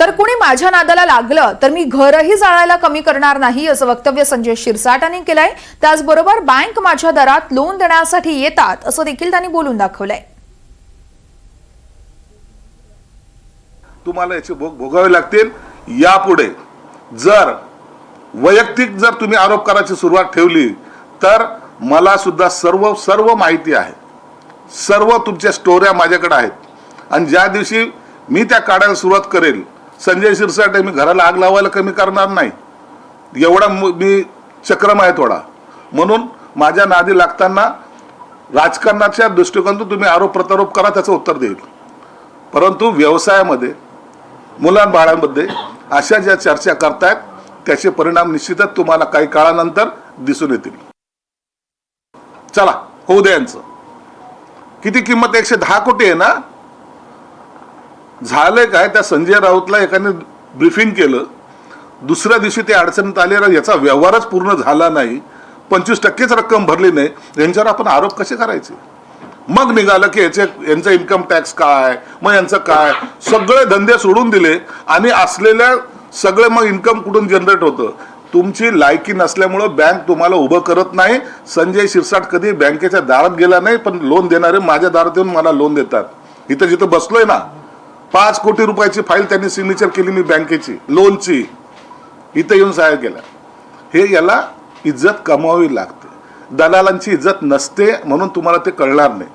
तर कुणी माझ्या नादाला लागलं तर मी घरही जाळायला कमी करणार नाही असं वक्तव्य संजय शिरसाटांनी केलंय. त्याचबरोबर बँक माझ्या दरात लोन देण्यासाठी येतात असं देखील त्यांनी बोलून दाखवलंय. तुम्हाला याचे भोग भोगावे लागतील. यापुढे जर वैयक्तिक जर तुम्ही आरोप करायची सुरुवात ठेवली तर मला सुद्धा सर्व सर्व माहिती आहे. सर्व तुमच्या स्टोऱ्या माझ्याकडे आहेत. आणि ज्या दिवशी मी त्या काढायला सुरुवात करेल संजय शिरसाटे मी घराला आग लावायला कमी करणार नाही. एवढा मी चक्रम आहे थोडा. म्हणून माझ्या नादी लागताना राजकारणाच्या दृष्टिकोनातून तुम्ही आरोप प्रत्यारोप करा त्याचं उत्तर देईल. परंतु व्यवसायामध्ये मुलांबाळांमध्ये अशा ज्या चर्चा करतायत त्याचे परिणाम निश्चितच तुम्हाला काही काळानंतर दिसून येतील. चला होऊ द्या यांचं. किती किंमत एकशे दहा कोटी आहे ना? झालंय काय? त्या संजय राऊतला एकाने ब्रीफिंग केलं. दुसऱ्या दिवशी ते अडचणीत आले याचा व्यवहारच पूर्ण झाला नाही. पंचवीस टक्केच रक्कम भरली नाही. यांच्यावर आपण आरोप कसे करायचे? मग निघालं की याचे यांचं इन्कम टॅक्स काय? मग यांचं काय? सगळे धंदे सोडून दिले आणि असलेल्या सगळे मग इन्कम कुठून जनरेट होतं? तुमची लायकी नसल्यामुळं बँक तुम्हाला उभं करत नाही. संजय शिरसाट कधी बँकेच्या दारात गेला नाही पण लोन देणारे माझ्या दारात येऊन मला लोन देतात. इथं जिथं बसलोय ना पाच कोटी रुपयाची फाईल त्यांनी सिग्नेचर केली मी बँकेची लोनची इथं येऊन साहेब केला हे याला इज्जत कमावी लागते. दलालांची इज्जत नसते म्हणून तुम्हाला ते कळणार नाही.